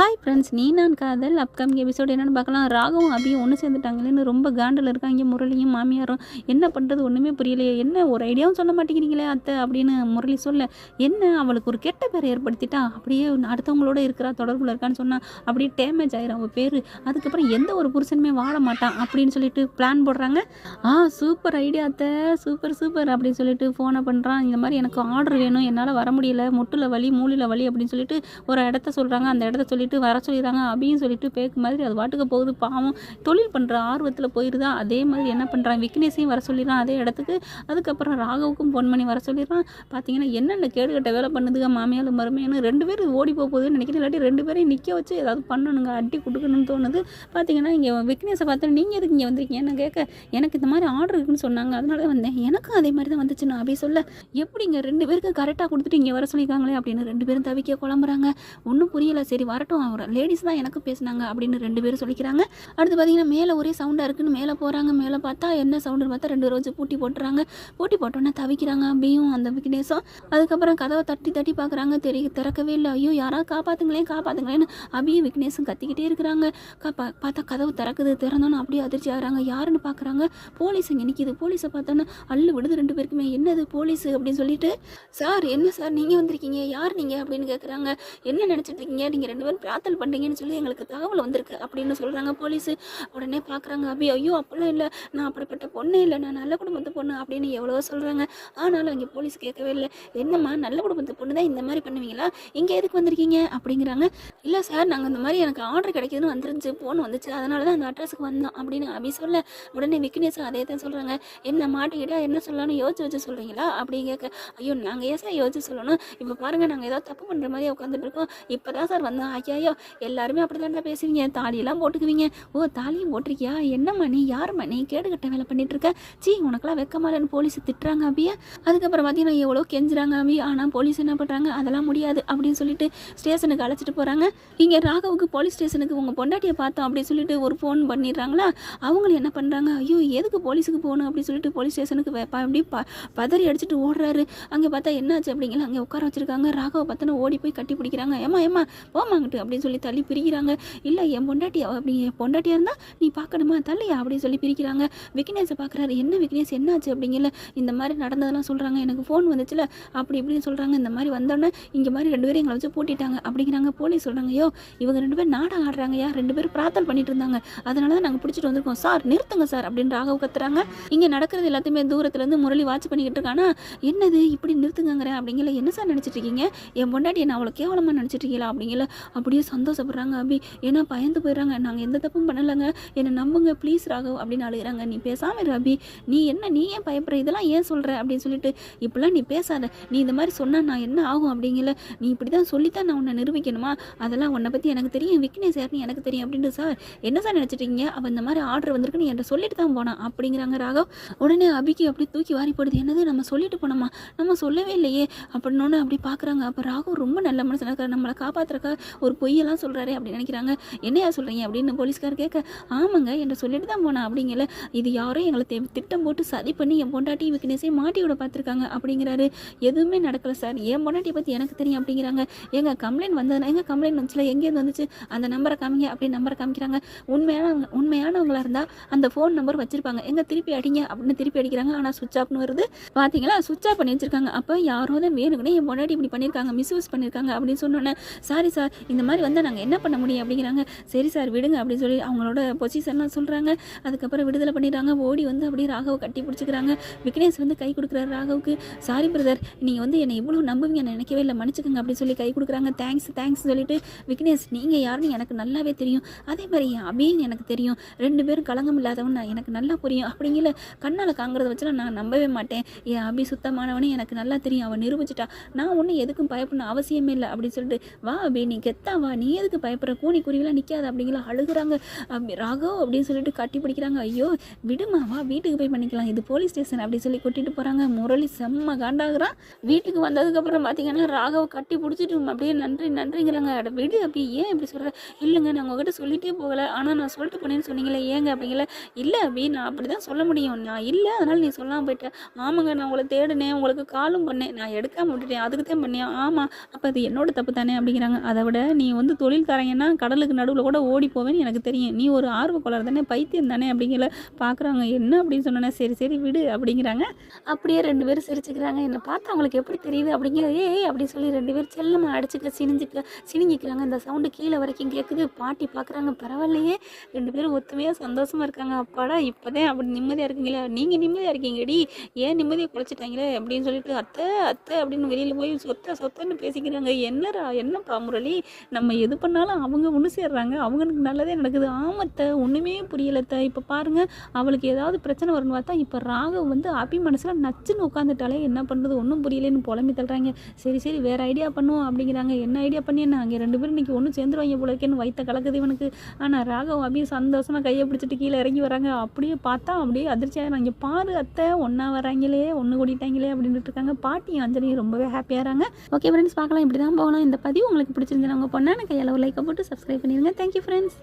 Hi friends நீ நான் காதல். அப்கமிங் எபிசோடு என்னென்னு பார்க்கலாம். ராகவும் அபியும் ஒன்று சேர்ந்துட்டாங்களேன்னு ரொம்ப காண்டில் இருக்காங்க. முரளியும் மாமியாரும். என்ன பண்ணுறது ஒன்றுமே புரியலையே. என்ன ஒரு ஐடியாவும் சொல்ல மாட்டேங்கிறீங்களே அத்தை அப்படின்னு முரளி சொல்ல என்ன அவளுக்கு ஒரு கெட்ட பேரை ஏற்படுத்திட்டா? அப்படியே அடுத்தவங்களோட இருக்கிறா தொடர்பில் இருக்கான்னு சொன்னால் அப்படியே டேமேஜ் ஆயிரும் அவள் பேர். அதுக்கப்புறம் எந்த ஒரு புருஷனுமே வாழ மாட்டான் அப்படின்னு சொல்லிட்டு பிளான் போடுறாங்க. ஆ சூப்பர் ஐடியா அத்தை. சூப்பர் சூப்பர் அப்படின்னு சொல்லிட்டு ஃபோனை பண்ணுறான் இந்த மாதிரி எனக்கு ஆர்டர் வேணும். என்னால் வர முடியல. முட்டில் வலி மூலில் வலி அப்படின்னு சொல்லிட்டு ஒரு இடத்த சொல்கிறாங்க அந்த இடத்த சொல்லிட்டு வர சொல்லிடுறாங்க அப்படின்னு சொல்லிட்டு பேக்கு மாதிரி அது வாட்டுக்கு போகுது. பாவம். தொழில் பண்ணுற ஆர்வத்தில் போயிருதா? அதே மாதிரி என்ன பண்ணுறாங்க விக்னேஷையும் வர சொல்லிடுறான் அதே இடத்துக்கு. அதுக்கப்புறம் ராகவுக்கும் ஃபோன் பண்ணி வர சொல்லிடுறான். பார்த்தீங்கன்னா என்னென்ன கேடுகட்ட வேலை பண்ணுதுங்க மாமியாலும் மருமையானு ரெண்டு பேரும் ஓடி போக போகுதுன்னு நினைக்கிறேன். இல்லாட்டி ரெண்டு பேரையும் நிற்க வச்சு ஏதாவது பண்ணணுங்க. அடி கொடுக்கணும்னு தோணுது. பார்த்தீங்கன்னா இங்கே விக்னேஷை பார்த்து நீங்கள் எதுக்கு இங்கே வந்திருக்கீங்க? நான் கேட்க எனக்கு இந்த மாதிரி ஆர்டர் இருக்குன்னு சொன்னாங்க. அதனால வந்தேன். எனக்கும் அதே மாதிரி தான் வந்துச்சு நான் அப்படி சொல்ல எப்படிங்க ரெண்டு பேருக்கு கரெக்டாக கொடுத்துட்டு இங்கே வர சொல்லியிருக்காங்களே அப்படின்னு ரெண்டு பேரும் தவிக்க குழம்புறாங்க. ஒன்றும் புரியல. சரி வரட்டும். ஒரு லேடிஸ் தான் எனக்கு பேசினாங்க அப்படின்னு ரெண்டு பேரும் சொல்லிக்கிறாங்க. அடுத்து பார்த்தீங்கன்னா மேலே ஒரே சவுண்டாக இருக்குன்னு மேலே போகிறாங்க மேலே பார்த்தா என்ன சவுண்டுன்னு பார்த்தா ரெண்டு ரோஜு பூட்டி போட்டுறாங்க. பூட்டி போட்டோன்னே தவிக்கிறாங்க அப்படியும் அந்த விக்னேஷும். அதுக்கப்புறம் கதவை தட்டி தட்டி பார்க்குறாங்க தெரிய திறக்கவே இல்லை. ஐயோ யாராவது காப்பாற்றுங்களேன் காப்பாற்றுங்களேன்னு அபியும் விக்னேஷும் கத்திக்கிட்டே இருக்கிறாங்க. பா- பார்த்தா கதவு திறக்குது. திறந்தோன்னு அப்படியே அதிர்ச்சி ஆகுறாங்க. யாருன்னு பார்க்குறாங்க போலீஸ் இங்கே நிற்கிது போலீஸை பார்த்தோன்னே அள்ளு விடுது ரெண்டு பேருக்குமே. என்னது போலீஸ் அப்படின்னு சொல்லிட்டு சார் என்ன சார்? நீங்கள் வந்திருக்கீங்க. யார் நீங்கள் அப்படின்னு கேட்குறாங்க என்ன நினச்சிட்டு இருக்கீங்க? நீங்கள் ரெண்டு பேரும் பிராத்தல் பண்ணிங்கன்னு சொல்லி எங்களுக்கு தகவல் வந்திருக்கு அப்படின்னு சொல்கிறாங்க போலீஸு உடனே பார்க்குறாங்க அபி ஐயோ அப்படிலாம் இல்லை. நான் அப்படிப்பட்ட பொண்ணே இல்லை. நான் நல்ல குடும்பத்து பொண்ணு அப்படின்னு எவ்வளவோ சொல்கிறாங்க ஆனாலும் அங்கே போலீஸ் கேட்கவே இல்லை. என்னம்மா நல்ல குடும்பத்து பொண்ணு தான் இந்த மாதிரி பண்ணுவீங்களா? இங்கே எதுக்கு வந்திருக்கீங்க? அப்படிங்கிறாங்க. இல்லை சார் நாங்கள் இந்த மாதிரி எனக்கு ஆர்டர் கிடைக்குதுன்னு வந்துருந்துச்சு ஃபோன் வந்துச்சு. அதனால தான் அந்த அட்ரஸுக்கு வந்தோம். அப்படின்னு அபி சொல்ல உடனே விக்னேஷ் அதே தான் சொல்கிறாங்க என்ன மாட்டிக்கிட்டா என்ன சொல்லணும்னு யோசிச்சு வச்சு சொல்கிறீங்களா அப்படி கேட்க ஐயோ நாங்கள் ஏன் சார் யோசிச்சு சொல்லணும்? இப்போ பாருங்கள் நாங்கள் ஏதோ தப்பு பண்ணுற மாதிரி உட்காந்துட்டு இருக்கோம். இப்போ தான் சார் வந்தோம். ஐயா ஐயோ எல்லாருமே அப்படி தான் பேசுவீங்க. தாலியெல்லாம் போட்டுக்குவீங்க. ஓ தாலியும் போட்டிருக்கியா? என்ன நீ? யார் நீ? கேடுகட்ட வேலை பண்ணிட்டு இருக்க. சீ உனக்கெல்லாம் வெக்கமாலன்னு போலீஸ் திட்டுறாங்க அப்படியே அதுக்கப்புறம் பார்த்தீங்கன்னா எவ்வளோ கெஞ்சுறாங்க அப்படி ஆனால் போலீஸ் என்ன பண்ணுறாங்க அதெல்லாம் முடியாது. அப்படின்னு சொல்லிட்டு ஸ்டேஷனுக்கு அழைச்சிட்டு போகிறாங்க இங்கே ராகவுக்கு போலீஸ் ஸ்டேஷனுக்கு உங்கள் பொண்டாட்டியை பார்த்தோம் அப்படின்னு சொல்லிட்டு ஒரு ஃபோன் பண்ணிடுறாங்களா? அவங்களும் என்ன பண்ணுறாங்க ஐயோ எதுக்கு போலீஸுக்கு போகணும் அப்படின்னு சொல்லிட்டு போலீஸ் ஸ்டேஷனுக்கு அப்படி ப பதறி அடிச்சுட்டு ஓடுறாரு. அங்கே பார்த்தா என்னாச்சு அப்படிங்களா அங்கே உட்கார வச்சுருக்காங்க. ராகவை பார்த்தோன்னா ஓடி போய் கட்டி பிடிக்கிறாங்க. ஏமா ஏமா போமாங்கிட்டு அப்படின்னு சொல்லி தள்ளி பிரிக்கிறாங்க. இல்லை என் பொண்டாட்டி அப்படி என் பொண்டாட்டியாக இருந்தால் நீ பார்க்கணுமா? தள்ளியா? அப்படின்னு சொல்லி பிரிக்கிறாங்க. விக்னேஷை பார்க்குறாரு. என்ன விக்னேஷ்? என்னாச்சு அப்படிங்கல. இந்த மாதிரி நடந்ததெல்லாம் சொல்கிறாங்க எனக்கு ஃபோன் வந்துச்சுல. அப்படி இப்படின்னு சொல்கிறாங்க இந்த மாதிரி வந்தோடனே இங்கே மாதிரி ரெண்டு பேரும் எங்களை வச்சு பூட்டிட்டாங்க அப்படிங்கிறாங்க. போலீஸ் சொல்கிறாங்க ஐயோ இவங்க ரெண்டு பேரும் நாடகம் ஆடுறாங்கயா ரெண்டு பேரும் பிரார்த்தனை பண்ணிட்டு இருந்தாங்க. அதனால தான் நாங்கள் பிடிச்சிட்டு வந்திருக்கோம். சார் நிறுத்துங்க சார் அப்படின்னு ராகவ் கத்துறாங்க. இங்கே நடக்கிறது எல்லாத்தையுமே தூரத்துலேருந்து முரளி வாட்ச் பண்ணிக்கிட்டு இருக்கானா என்னது இப்படி நிறுத்துங்கங்கிறேன்? அப்படிங்கல என்ன சார் நினச்சிட்டு இருக்கீங்க? என் பொண்டாட்டி என்ன அவ்வளோ கேவலமாக நினச்சிட்டு இருக்கீங்களா? அப்படிங்கல அப்படியே சந்தோஷப்படுறாங்க அபி. ஏன்னா பயந்து போயிடுறாங்க நாங்கள் எந்த தப்பும் பண்ணலைங்க. என்னை நம்புங்க ப்ளீஸ் ராகவ் அப்படின்னு அழுகிறாங்க. நீ பேசாமல் இரு அபி. நீ என்ன நீ ஏன் பயப்படுற? இதெல்லாம் ஏன் சொல்கிற அப்படின்னு சொல்லிட்டு இப்படிலாம் நீ பேசாத. நீ இந்த மாதிரி சொன்னால் நான் என்ன ஆகும்? அப்படிங்கல நீ இப்படி தான் சொல்லித்தான் நான் உன்னை நிரூபிக்கணுமா? அதெல்லாம் உன்னை பற்றி எனக்கு தெரியும் விக்னேஷ் யாருன்னு எனக்கு தெரியும் அப்படின்ட்டு சார் என்ன சார் நினச்சிட்டீங்க? அவன் இந்த மாதிரி ஆர்டர் வந்திருக்குன்னு என்கிட்ட சொல்லிட்டு தான் போனான் அப்படிங்கிறாங்க ராகவ். உடனே அபிக்கு அப்படி தூக்கி வாரி போடுது. என்னது நம்ம சொல்லிட்டு போனோமா? நம்ம சொல்லவே இல்லையே. அப்படின்னு அப்படி பார்க்குறாங்க அப்போ ராகவ் ரொம்ப நல்ல மனுஷனாக இருக்கார். நம்மளை காப்பாற்றுறக்கா ஒரு பொய்யெல்லாம் சொல்கிறாரே அப்படின்னு நினைக்கிறாங்க. என்னையா சொல்கிறீங்க அப்படின்னு போலீஸ்கார் கேட்க ஆமாங்க என்கிட்ட சொல்லிட்டு தான் போனேன் அப்படிங்கல. இது யாரோ எங்களை திட்டம் போட்டு சதி பண்ணி என் பொண்டாட்டி விக்னேஸே மாட்டி விட பார்த்துருக்காங்க அப்படிங்கிறாரு. எதுவுமே நடக்கல சார் என் பொண்டாட்டியை பற்றி எனக்கு தெரியும் அப்படிங்கிறாங்க. எங்கள் கம்ப்ளைண்ட் வந்ததுன்னா எங்கள் கம்ப்ளைண்ட் வந்துச்சுல எங்கேருந்து வந்துச்சு? அந்த நம்பரை காமிங்க அப்படின்னு நம்பரை காமிக்கிறாங்க. உண்மையானவங்க உண்மையானவங்களா இருந்தால் அந்த ஃபோன் நம்பர் வச்சிருப்பாங்க. எங்க திருப்பி அடிங்க அப்படின்னு திருப்பி அடிக்கிறாங்க. ஆனால் சுவிச் ஆஃப்னு வருது. பார்த்தீங்களா சுவிச் ஆஃப் பண்ணி வச்சிருக்காங்க. அப்போ யாரோ தான் வேணுங்கன்னே என் இப்படி பண்ணியிருக்காங்க மிஸ்யூஸ் பண்ணியிருக்காங்க அப்படின்னு சொன்னோன்னே சாரி சார் இந்த மாதிரி வந்தால் நாங்கள் என்ன பண்ண முடியும்? அப்படிங்கிறாங்க. சரி சார் விடுங்க அப்படின்னு சொல்லி அவங்களோட பொசிஷன்லாம் சொல்கிறாங்க அதுக்கப்புறம் விடுதலை பண்ணிடுறாங்க. ஓடி வந்து அப்படியே ராகவை கட்டி பிடிச்சிக்கிறாங்க. விக்னேஷ் வந்து கை கொடுக்குறாரு ராகவுக்கு. சாரி பிரதர் நீங்கள் வந்து என்னை இவ்வளோ நம்புவீங்க நான் நினைக்கவே இல்லை. மன்னிச்சுக்கோங்க அப்படின்னு சொல்லி கை கொடுக்குறாங்க. தேங்க்ஸ் தேங்க்ஸ் சொல்லிட்டு விக்னேஷ் நீங்கள் யாருன்னு எனக்கு நல்லாவே தெரியும். அதே மாதிரி என் எனக்கு தெரியும். ரெண்டு பேரும் களங்கம் இல்லாதவன் நான் எனக்கு நல்லா புரியும். அப்படிங்கிற கண்ணால் காங்கிறத வச்சுலாம் நான் நம்பவே மாட்டேன். என் அபி சுத்தமானவனே எனக்கு நல்லா தெரியும். அவன் நிரூபிச்சிட்டா நான் ஒன்றும் எதுக்கும் பயப்படணும் அவசியமே இல்லை அப்படின்னு சொல்லிட்டு வா அபி நீ கெத்தா வா. நீ எதுக்கு பயப்படுற? கூனி குருவிலாம் நிற்காது அப்படிங்கிற அழுகுறாங்க. அபி, ராகவ் அப்படின்னு சொல்லிட்டு கட்டி பிடிக்கிறாங்க. ஐயோ விடுமா வா வீட்டுக்கு போய் பண்ணிக்கலாம். இது போலீஸ் ஸ்டேஷன் அப்படின்னு சொல்லி கூட்டிகிட்டு போகிறாங்க முரளி செம்ம காண்டாகிறான். வீட்டுக்கு வந்ததுக்கப்புறம் பார்த்தீங்கன்னா ராகவ் கட்டி பிடிச்சிட்டு அப்படியே நன்றி நன்றிங்கிறாங்க. விடு அப்படி ஏன் இப்படி சொல்கிற இல்லைங்க நான் உங்ககிட்ட சொல்லிகிட்டே போகலை. ஆனால் நான் சொல்லிட்டு போனேன்னு சொன்னீங்களே ஏங்க அப்படிங்கல? இல்லை அப்படி நான் அப்படி தான் சொல்ல முடியும். நான் இல்லை அதனால் நீ சொல்லாமல் போயிட்டேன் ஆமாங்க நான் உங்களை தேடினேன் உங்களுக்கு காலும் பண்ணேன். நான் எடுக்காமல் விட்டுட்டேன் அதுக்கு தான் பண்ணேன். ஆமாம் அப்போ அது என்னோட தப்பு தானே அப்படிங்கிறாங்க. அதை விட நீ வந்து தொழில்காரங்கன்னா கடலுக்கு நடுவில் கூட ஓடி போவேன்னு எனக்கு தெரியும். நீ ஒரு ஆர்வக்கோளர் தானே பைத்தியம் தானே அப்படிங்கிற பார்க்குறாங்க என்ன அப்படின்னு சொன்னேன்னா சரி சரி விடு அப்படிங்கிறாங்க. அப்படியே ரெண்டு பேரும் சிரிச்சுக்கிறாங்க. என்னை பார்த்தா அவங்களுக்கு எப்படி தெரியுது அப்படிங்கிற ஏய் அப்படி சொல்லி ரெண்டு பேரும் செல்லமாக அடிச்சுக்க சினிஞ்சுக்க அடிக்கிறாங்க இந்த சவுண்டு கீழே வரைக்கும் கேட்குது பாட்டி பார்க்குறாங்க பரவாயில்லையே. ரெண்டு பேரும் ஒத்துமையாக சந்தோஷமாக இருக்காங்க. அப்பாடா இப்போதான் அப்படி நிம்மதியாக இருக்கீங்களா. நீங்கள் நிம்மதியாக இருக்கீங்கடி. ஏன் நிம்மதியை குறைச்சிட்டாங்களே அப்படின்னு சொல்லிட்டு அத்தை அத்தை அப்படின்னு வெளியில் போய் சொத்த சொத்தன்னு பேசிக்கிறாங்க. என்னடா என்னப்பா முரளி? நம்ம எது பண்ணாலும் அவங்க ஒன்று சேர்றாங்க. அவங்களுக்கு நல்லதே நடக்குது. ஆமத்தை ஒன்றுமே புரியலத்தை இப்போ பாருங்கள் அவளுக்கு ஏதாவது பிரச்சனை வரும்னு பார்த்தா இப்போ ராகவ் வந்து அபி மனசில் நச்சுன்னு உட்காந்துட்டாலே என்ன பண்ணுறது ஒன்றும் புரியலன்னு புலம்பி தள்ளுறாங்க. சரி சரி வேறு ஐடியா பண்ணுவோம் அப்படிங்கிறாங்க. என்ன ஐடியா பண்ணி என்ன? அங்கே ரெண்டு பேரும் இன்றைக்கி ஒன்றும் சேர்ந்துருவாங்க போல இருக்கேன்னு வைத்த கலக்குது இவனுக்கு. ஆனால் ராகவ் அப்படியே சந்தோஷமாக கையை பிடிச்சிட்டு கீழே இறங்கி வராங்க. அப்படியே பார்த்தா அப்படியே அதிர்ச்சியாக இங்கே பாரு அத்தை ஒன்றா வராங்களே ஒன்று கூட்டிட்டாங்களே அப்படின்ட்டு இருக்காங்க. பாட்டியும் அஞ்சலியும் ரொம்பவே ஹாப்பியாகிறாங்க ஓகே ஃப்ரெண்ட்ஸ் பார்க்கலாம். இப்படி தான் போகலாம் இந்த பதிவு உங்களுக்கு பிடிச்சிருந்தேன் உங்கள் பொண்ணான கையில் ஒரு லைக்கை போட்டு சப்ஸ்கிரைப் பண்ணிடுங்க. Thank you friends